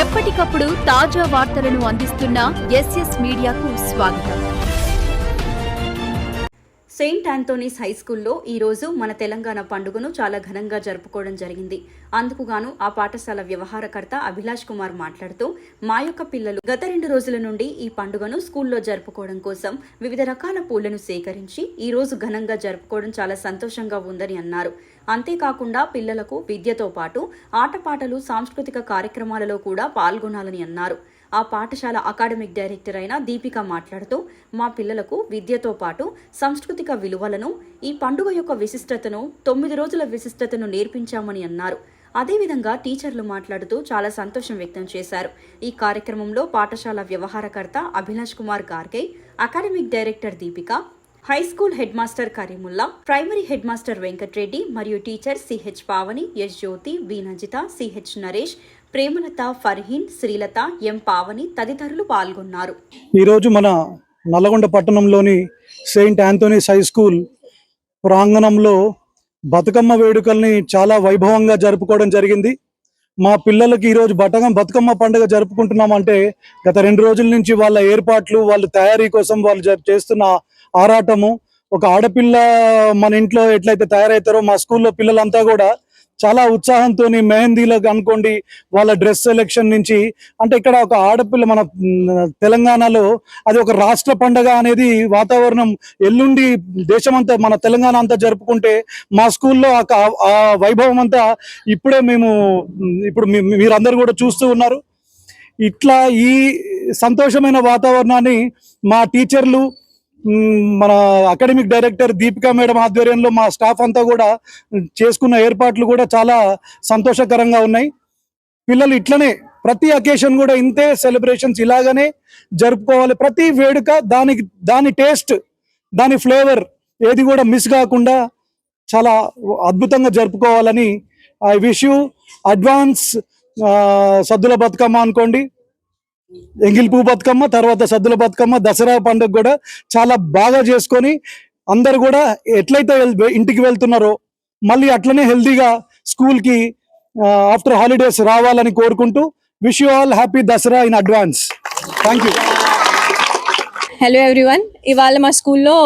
ఎప్పటికప్పుడు తాజా వార్తలను అందిస్తున్న ఎస్ఎస్ మీడియాకు స్వాగతం. సెయింట్ ఆంటోనీస్ హై స్కూల్లో ఈ రోజు మన తెలంగాణ పండుగను చాలా ఘనంగా జరుపుకోవడం జరిగింది. అందుకుగాను ఆ పాఠశాల వ్యవహారకర్త అభిలాష్ కుమార్ మాట్లాడుతూ మా యొక్క పిల్లలు గత రెండు రోజుల నుండి ఈ పండుగను స్కూల్లో జరుపుకోవడం కోసం వివిధ రకాల పూలను సేకరించి ఈ రోజు ఘనంగా జరుపుకోవడం చాలా సంతోషంగా ఉందని అన్నారు. అంతేకాకుండా పిల్లలకు విద్యతో పాటు ఆటపాటలు సాంస్కృతిక కార్యక్రమాలలో కూడా పాల్గొనాలని అన్నారు. ఆ పాఠశాల అకాడమిక్ డైరెక్టర్ అయిన దీపిక మాట్లాడుతూ మా పిల్లలకు విద్యతో పాటు సాంస్కృతిక విలువలను ఈ పండుగ యొక్క విశిష్టతను తొమ్మిది రోజుల విశిష్టతను నేర్పించామని అన్నారు. అదేవిధంగా టీచర్లు మాట్లాడుతూ చాలా సంతోషం వ్యక్తం చేశారు. ఈ కార్యక్రమంలో పాఠశాల వ్యవహారకర్త Abhilash Kumar Garge academic director Deepika high school head master Karimulla primary head master Venkatreddy మరియు teacher CH Pavani S Jyothi V Najitha CH Naresh Premalatha Farheen Srilatha M Pavani తదితరులు పాల్గొన్నారు. ఈరోజు మన నల్లగొండ పట్టణంలోని సెయింట్ ఆంథోనీస్ హై స్కూల్ ప్రాంగణంలో బతుకమ్మ వేడుకల్ని చాలా వైభవంగా జరుపుకోవడం జరిగింది. మా పిల్లలకి ఈరోజు బటకం బతుకమ్మ పండుగ జరుపుకుంటున్నామంటే గత రెండు రోజుల నుంచి వాళ్ళ ఏర్పాట్లు వాళ్ళ తయారీ కోసం వాళ్ళు చేస్తున్న ఆరాటము ఒక ఆడపిల్ల మన ఇంట్లో ఎట్లయితే తయారవుతారో మా స్కూల్లో పిల్లలంతా కూడా చాలా ఉత్సాహంతో మెహందీలకు అనుకోండి వాళ్ళ డ్రెస్ సెలెక్షన్ నుంచి అంటే ఇక్కడ ఒక ఆడపిల్ల మన తెలంగాణలో అది ఒక రాష్ట్ర పండగ అనేది వాతావరణం ఎల్లుండి దేశమంతా మన తెలంగాణ అంతా జరుపుకుంటే మా స్కూల్లో ఆ ఆ వైభవం అంతా ఇప్పుడే మేము ఇప్పుడు మీరందరూ కూడా చూస్తూ ఉన్నారు. ఇట్లా ఈ సంతోషమైన వాతావరణాన్ని మా టీచర్లు మన అకాడమిక్ డైరెక్టర్ దీపికా మేడం ఆధ్వర్యంలో మా స్టాఫ్ అంతా కూడా చేసుకున్న ఏర్పాట్లు కూడా చాలా సంతోషకరంగా ఉన్నాయి. పిల్లలు ఇట్లనే ప్రతి అకేషన్ కూడా ఇంతే సెలబ్రేషన్స్ ఇలాగనే జరుపుకోవాలి. ప్రతి వేడుక దానికి దాని టేస్ట్ దాని ఫ్లేవర్ ఏది కూడా మిస్ కాకుండా చాలా అద్భుతంగా జరుపుకోవాలని I wish you advance Saddula Bathukamma అనుకోండి. ఎంగిల్ బతుకమ్మ తర్వాత సద్దుల బతుకమ్మ దసరా పండుగ కూడా చాలా బాగా చేసుకొని అందరు కూడా ఎట్లయితే ఇంటికి వెళ్తున్నారో మళ్ళీ అట్లనే హెల్దీగా స్కూల్కి ఆఫ్టర్ హాలిడేస్ రావాలని కోరుకుంటూ wish you all happy Dasara in advance. Thank you hello everyone ఇవాళ మా స్కూల్లో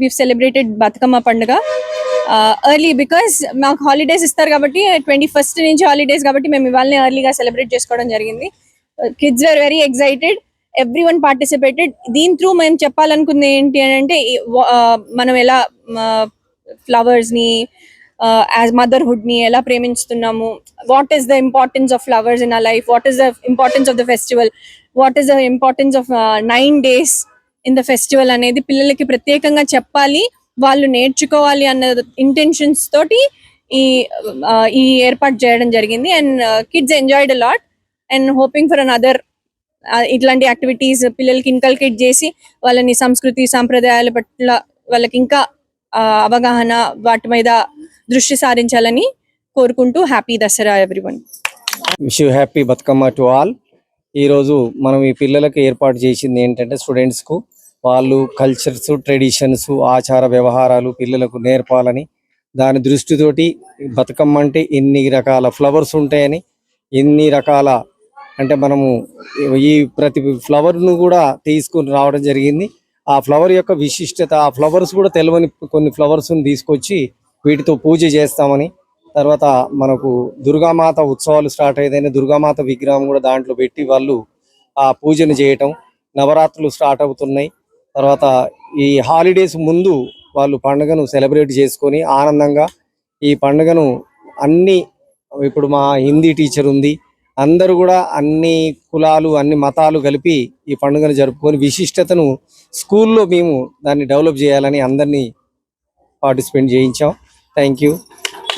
వీ సెలబ్రేటెడ్ బతుకమ్మ పండుగ. ఎర్లీ బికాస్ మాకు హాలిడేస్ ఇస్తారు కాబట్టి ట్వంటీ ఫస్ట్ నుంచి హాలిడేస్ కాబట్టి మేము ఇవాళనే ఎర్లీగా సెలబ్రేట్ చేసుకోవడం జరిగింది. Kids are very excited every one participated దీని త్రూ మేము చెప్పాలనుకుంది ఏంటి అని అంటే మనం ఎలా ఫ్లవర్స్ని యాజ్ మదర్హుడ్ని ఎలా ప్రేమిస్తున్నాము what is the importance of flowers in a life what is the importance of the festival what is the importance of nine days in the festival అనేది పిల్లలకి ప్రత్యేకంగా చెప్పాలి. వాళ్ళు నేర్చుకోవాలి అన్న ఇంటెన్షన్స్ తోటి ఈ ఈ ఏర్పాటు చేయడం జరిగింది. And kids enjoyed lot and hoping for another ఇట్లాంటి యాక్టివిటీస్ పిల్లలకి ఇన్కల్కేట్ చేసి వాళ్ళని సంస్కృతి సాంప్రదాయాల పట్ల వాళ్ళకి ఇంకా అవగాహన వాటి మీద దృష్టి సారించాలని కోరుకుంటూ happy Dasara everyone wish you happy Bathukamma to all ఈరోజు మనం ఈ పిల్లలకు ఏర్పాటు చేసింది ఏంటంటే స్టూడెంట్స్కు వాళ్ళు కల్చర్స్ ట్రెడిషన్స్ ఆచార వ్యవహారాలు పిల్లలకు నేర్పాలని దాని దృష్టితోటి బతుకమ్మ అంటే ఎన్ని రకాల ఫ్లవర్స్ ఉంటాయని ఎన్ని రకాల అంటే మనము ఈ ప్రతి ఫ్లవర్ను కూడా తీసుకుని రావడం జరిగింది. ఆ ఫ్లవర్ యొక్క విశిష్టత ఆ ఫ్లవర్స్ కూడా తెలియని కొన్ని ఫ్లవర్స్ని తీసుకొచ్చి వీటితో పూజ చేస్తామని తర్వాత మనకు దుర్గామాత ఉత్సవాలు స్టార్ట్ అయ్యేదైనా దుర్గామాత విగ్రహం కూడా దాంట్లో పెట్టి వాళ్ళు ఆ పూజను చేయటం నవరాత్రులు స్టార్ట్ అవుతున్నాయి. తర్వాత ఈ హాలిడేస్ ముందు వాళ్ళు పండుగను సెలబ్రేట్ చేసుకొని ఆనందంగా ఈ పండుగను అన్ని ఇప్పుడు మా హిందీ టీచర్ ఉంది అందరూ కూడా అన్ని కులాలు అన్ని మతాలు కలిపి ఈ పండుగను జరుపుకొని విశిష్టతను స్కూల్లో మేము దాన్ని డెవలప్ చేయాలని అందరినీ పార్టిసిపేట్ చేయించాం. Thank you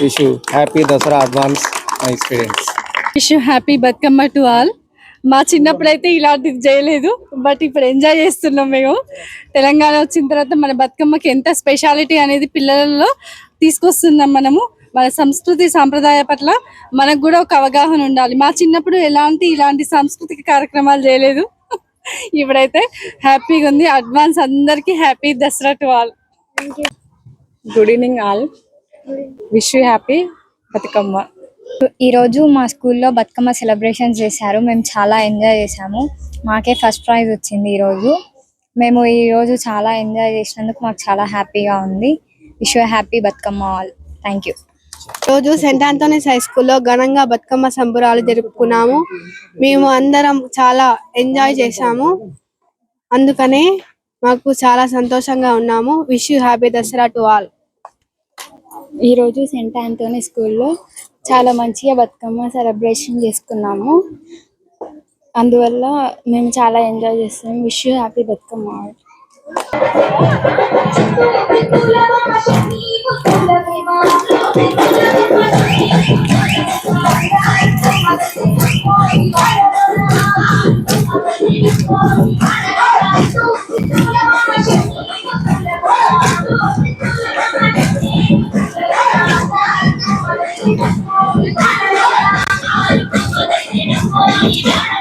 wish happy Dasara advance my students wish happy Bathukamma to all మా చిన్నప్పుడైతే ఇలాంటిది చేయలేదు బట్ ఇప్పుడు ఎంజాయ్ చేస్తున్నాం మేము. తెలంగాణ వచ్చిన తర్వాత మన బతుకమ్మకి ఎంత స్పెషాలిటీ అనేది పిల్లలలో తీసుకొస్తున్నాం మనము. మన సంస్కృతి సాంప్రదాయ పట్ల మనకు కూడా ఒక అవగాహన ఉండాలి. మా చిన్నప్పుడు ఎలాంటి ఇలాంటి సాంస్కృతిక కార్యక్రమాలు చేయలేదు. ఇప్పుడైతే హ్యాపీగా ఉంది. అడ్వాన్స్ అందరికీ happy Dasara to all. Good evening all wish you happy Bathukamma. ఈరోజు మా స్కూల్లో బతుకమ్మ సెలబ్రేషన్స్ చేశారు. మేము చాలా ఎంజాయ్ చేశాము. మాకే ఫస్ట్ ప్రైజ్ వచ్చింది ఈరోజు మేము ఈరోజు చాలా ఎంజాయ్ చేసినందుకు మాకు చాలా హ్యాపీగా ఉంది. Wish happy Bathukamma all thank you రోజు సెంట్ ఆంథోనీస్ హై స్కూల్లో ఘనంగా బతుకమ్మ సంబురాలు జరుపుకున్నాము. మేము అందరం చాలా ఎంజాయ్ చేశాము. అందుకనే మాకు చాలా సంతోషంగా ఉన్నాము. Wish you happy Dasara to all ఈరోజు సెంట్ ఆంటోనీ స్కూల్లో చాలా మంచిగా బతుకమ్మ సెలబ్రేషన్ చేసుకున్నాము. అందువల్ల మేము చాలా ఎంజాయ్ చేస్తాం. Wish you happy Bathukamma all. Yeah.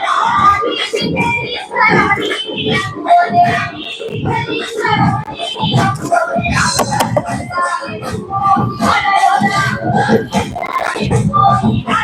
Oh,